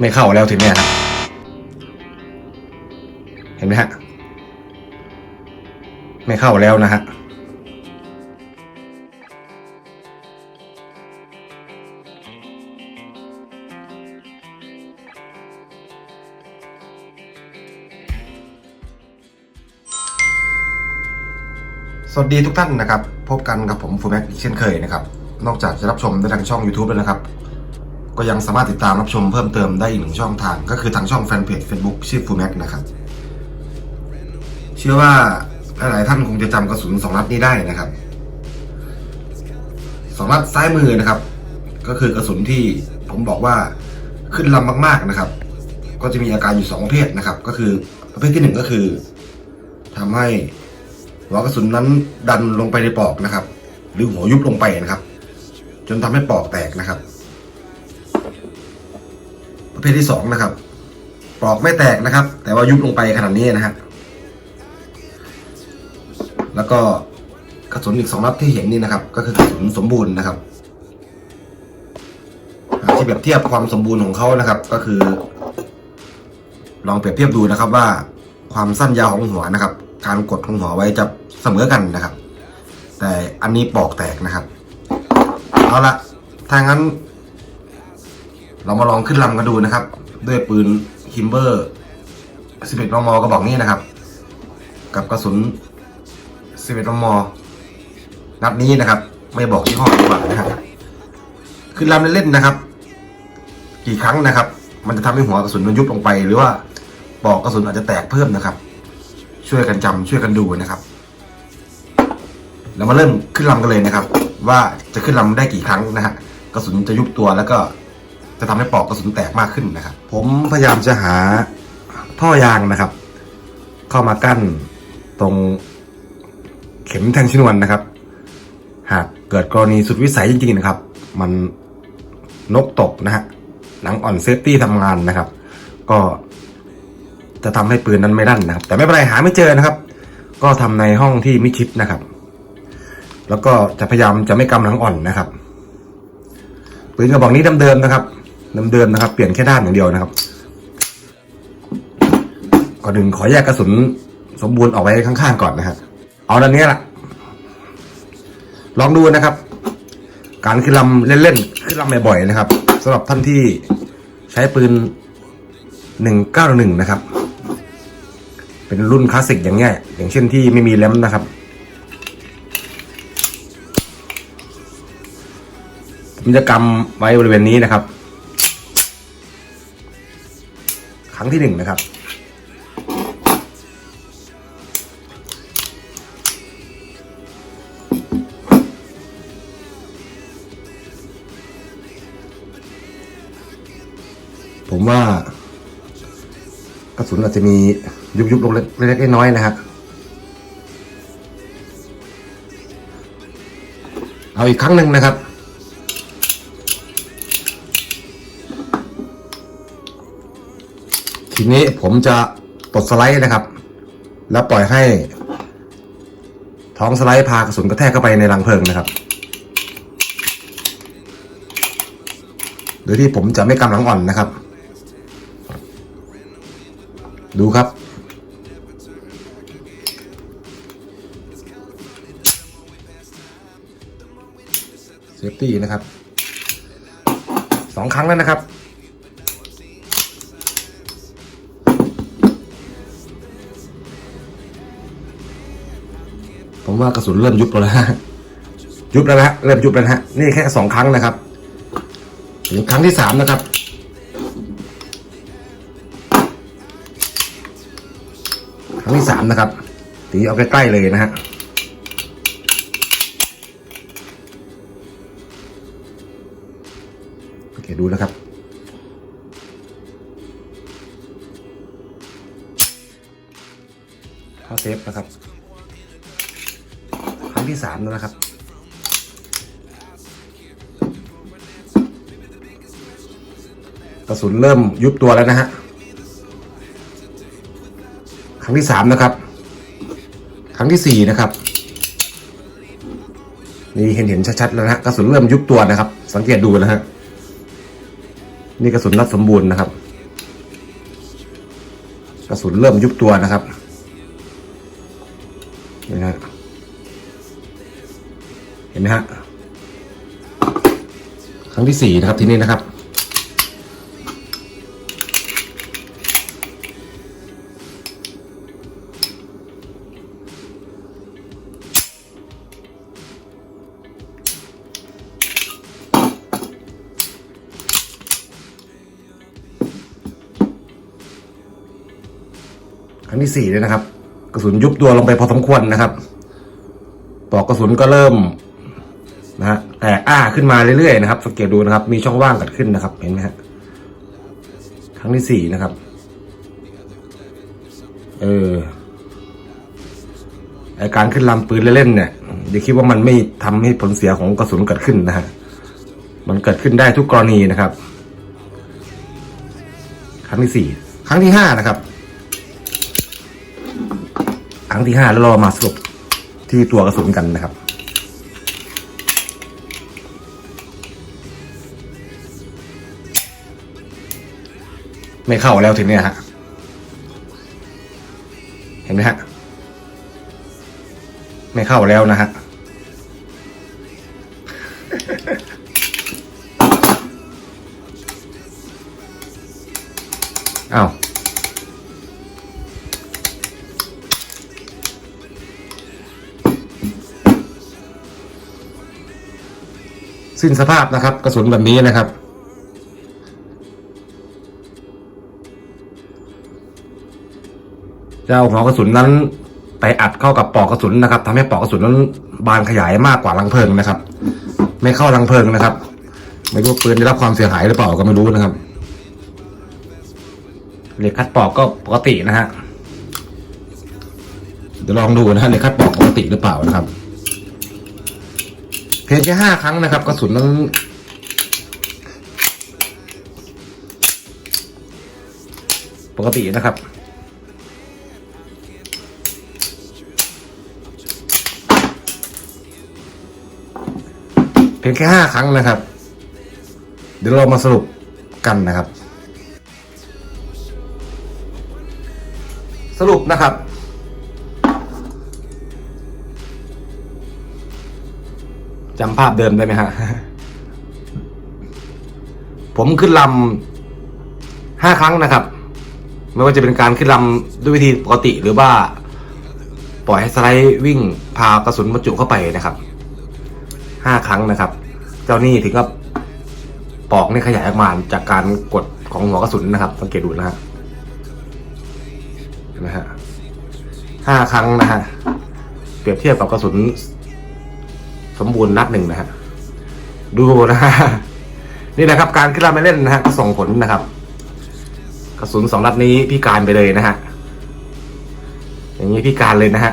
ไม่เข้าแล้วทีเนี้ยครับเห็นไหมฮะ ไม่เข้าแล้วนะฮะสวัสดีทุกท่านนะครับ พบกันกับผมฟูแม็กอีกเช่นเคยนะครับ นอกจากจะรับชมได้ทางช่อง YouTube แล้วนะครับ ก็ยังสามารถติดตามรับชมเพิ่มเติมได้อีกหนึ่งช่องทาง ก็คือทางช่องแฟนเพจ Facebook ชื่อฟูแม็กนะครับเชื่อว่าหลายๆท่านคงจะจำกระสุนสองนัดนี้ได้นะครับสองนัดซ้ายมือนะครับ ก็คือกระสุนที่ผมบอกว่าขึ้นลำมาก ๆนะครับ ก็จะมีอาการอยู่สองประเภทนะครับ ก็คือประเภทที่หนึ่งก็คือทำให้หัวกระสุนนั้นดันลงไปในปอกนะครับ หรือหัวยุบลงไปนะครับ จนทำให้ปอกแตกนะครับ ประเภทที่สองนะครับปลอกไม่แตกนะครับ แต่ว่ายุบลงไปขนาดนี้นะฮะแล้วก็กระสุนอีกสองนัดที่เห็นนี่นะครับ ก็คือกระสุนสมบูรณ์นะครับที่เปรียบเทียบความสมบูรณ์ของเขานะครับ ก็คือ ลองเปรียบเทียบดูนะครับว่าความสั้นยาวของหัวนะครับ การกดของหัวไว้จะเสมอกันนะครับ แต่อันนี้ปอกแตกนะครับเอาละถ้างั้น เรามาลองขึ้นลำกันดูนะครับ ด้วยปืนฮิมเบอร์11มมกระบอกนี้นะครับ กับกระสุน11มมนัดนี้นะครับ ไม่บอกยี่ห้อดีกว่านะครับขึ้นลำเล่นๆนะครับ กี่ครั้งนะครับ มันจะทำให้หัวกระสุนมันยุบลงไป หรือว่าปอกกระสุนอาจจะแตกเพิ่มนะครับ ช่วยกันจำช่วยกันดูนะครับเรามาเริ่มขึ้นลำกันเลยนะครับ ว่าจะขึ้นลำได้กี่ครั้งนะฮะกระสุนจะยุบตัวแล้วก็ จะทำให้ปลอกกระสุนแตกมากขึ้นนะครับ ผมพยายามจะหาท่อยางนะครับ เข้ามากั้นตรงเข็มแทงชนวนนะครับ หากเกิดกรณีสุดวิสัยจริงๆนะครับ มันนกตกนะฮะหนังอ่อนเซฟตี้ทำงานนะครับ ก็จะทำให้ปืนนั้นไม่ดันนะครับ แต่ไม่เป็นไรหาไม่เจอนะครับ ก็ทำในห้องที่มิชิดนะครับ แล้วก็จะพยายามจะไม่กำหลังอ่อนนะครับปืนกระบอกนี้เดิมๆนะครับ เดิมๆนะครับ เปลี่ยนแค่ด้านอย่างเดียวนะครับก่อนหนึ่งขอแยกกระสุนสมบูรณ์ออกไว้ข้างๆก่อนนะครับเอาด้านนี้แหละลองดูนะครับ การขึ้นลำเล่นๆขึ้นลำบ่อยๆนะครับสำหรับท่านที่ใช้ปืน 191 นะครับ เป็นรุ่นคลาสสิกอย่างเงี้ยอย่างเช่นที่ไม่มีแรมนะครับผมจะกำไว้บริเวณนี้นะครับ รั้งที่หนึ่งนะครับ ผมว่ากระสุนอาจจะมียุบยุบๆลงเล็กๆน้อยๆนะครับ เอาอีกครั้งหนึ่งนะครับ ทีนี้ผมจะปลดสไลด์นะครับ แล้วปล่อยให้ ท้องสไลด์พากระสุนกระแทกเข้าไปในรังเพลิงนะครับ โดยที่ผมจะไม่กำลังอ่อนนะครับ ดูครับเซฟตี้นะครับสองครั้งแล้วนะครับ ว่ากระสุนเริ่มยุบแล้วนะฮะยุบแล้วนะฮะเริ่มยุบแล้วนะฮะนี่แค่สองครั้งนะครับถึงครั้งที่สามนะครับครั้งที่สามนะครับตีเอาใกล้ๆเลยนะฮะโอเคดูนะครับเข้าเซฟนะครับ ที่สามแล้วนะครับ กระสุนเริ่มยุบตัวแล้วนะฮะ ครั้งที่สามนะครับ ครั้งที่สี่นะครับ นี่เห็นเห็นชัดๆแล้วนะกระสุนเริ่มยุบตัวนะครับ สังเกตดูนะฮะ นี่กระสุนรัดสมบูรณ์นะครับ กระสุนเริ่มยุบตัวนะครับนี่นะฮะ นไหมฮะครั้งที่สี่นะครับทีนี้นะครับครั้งที่สี่เลยนะครับ กระสุนยุบตัวลงไปพอสมควรนะครับปลอกกระสุนก็เริ่ม นะฮะแตกอ้าขึ้นมาเรื่อยๆนะครับสังเกตดูนะครับ มีช่องว่างเกิดขึ้นนะครับ เห็นไหมฮะครั้งที่สี่นะครับ เออไอการขึ้นลำปืนเล่นๆเนี่ยอย่าคิดว่ามันไม่ทำให้ผลเสียของกระสุนเกิดขึ้นนะฮะมันเกิดขึ้นได้ทุกกรณีนะครับ ครั้งที่สี่ครั้งที่ห้านะครับ ครั้งที่ห้าแล้วเรามาสรุปที่ตัวกระสุนกันนะครับ ไม่เข้าแล้วทีเนี้ยฮะ เห็นไหมฮะ ไม่เข้าแล้วนะฮะ อ้าวสิ้นสภาพนะครับ กระสุนแบบนี้นะครับ จะเอาหัวกระสุนนั้นไปอัดเข้ากับปลอกกระสุนนะครับทำให้ปลอกกระสุนนั้นบานขยายมากกว่าลังเพลิงนะครับ ไม่เข้าลังเพลิงนะครับ ไม่รู้ปืนได้รับความเสียหายหรือเปล่าก็ไม่รู้นะครับเหล็กคัดปลอกก็ปกตินะฮะเดี๋ยวลองดูนะฮะเหล็กคัดปลอกปกติหรือเปล่านะครับเพียงแค่ห้าครั้งนะครับ กระสุนนั้นปกตินะครับ เพียงแค่ห้าครั้งนะครับ เดี๋ยวเรามาสรุปกันนะครับ สรุปนะครับ จำภาพเดิมได้ไหมฮะ ผมขึ้นลำห้าครั้งนะครับ ไม่ว่าจะเป็นการขึ้นลำด้วยวิธีปกติหรือว่า ปล่อยให้สไลด์วิ่งพากระสุนบรรจุเข้าไปนะครับ ห้าครั้งนะครับ เจ้านี่ถึงกับปอกนี่ขยายออกมาจากการกดของหัวกระสุนนะครับสังเกตดูนะฮะนไหมฮะห้าครั้งนะฮะเปรียบเทียบกับกระสุน สมบูรณ์นัดหนึ่งนะฮะดูนะฮะนี่นะครับ การขึ้นลำไปเล่นนะฮะก็ส่งผลนะครับ กระสุนสองนัดนี้พิการไปเลยนะฮะอย่างนี้พิการเลยนะฮะ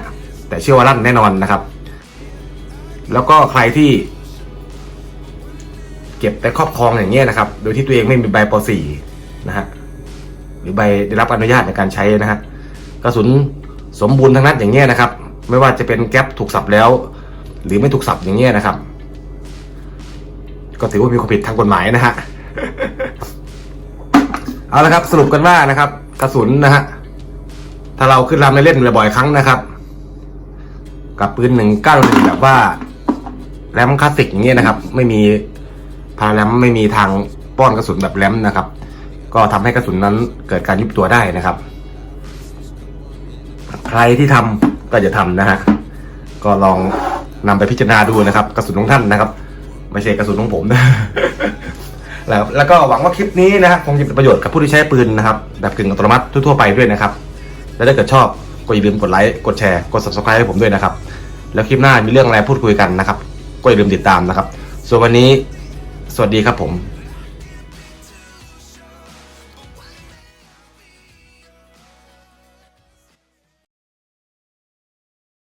แต่เชื่อว่าลั่นแน่นอนนะครับ แล้วก็ใครที่เก็บไปครอบครองอย่างเงี้ยนะครับ โดยที่ตัวเองไม่มีใบป .4 นะฮะ หรือใบได้รับอนุญาตในการใช้นะฮะ กระสุนสมบูรณ์ทั้งนั้นอย่างเงี้ยนะครับ ไม่ว่าจะเป็นแก๊ปถูกสับแล้ว หรือไม่ถูกสับอย่างเงี้ยนะครับ ก็ถือว่ามีความผิดทางกฎหมายนะฮะ เอาละครับสรุปกันว่านะครับ กระสุนนะฮะ ถ้าเราขึ้นลำในเล่นบ่อยๆครั้งนะครับ กับปืนหนึ่งเก้าหนึ่งแบบว่า แรมคลาสสิกอย่างเงี้ยนะครับ ไม่มีพาราแรมไม่มีทางป้อนกระสุนแบบแรมนะครับ ก็ทำให้กระสุนนั้นเกิดการยุบตัวได้นะครับ ใครที่ทำก็จะทำนะฮะก็ลองนำไปพิจารณาดูนะครับ กระสุนของท่านนะครับ ไม่ใช่กระสุนของผมนะแล้วแล้วก็หวังว่าคลิปนี้นะฮะคงจะเป็นประโยชน์กับผู้ที่ใช้ปืนนะครับแบบกึ่งอัตโนมัติทั่วๆไปด้วยนะครับ และถ้าเกิดชอบก็อย่าลืมกดไลค์กดแชร์กด subscribe ให้ผมด้วยนะครับ แล้วคลิปหน้ามีเรื่องอะไรพูดคุยกันนะครับ ก็อย่าลืมติดตามนะครับ ส่วนวันนี้ สวัสดีครับผม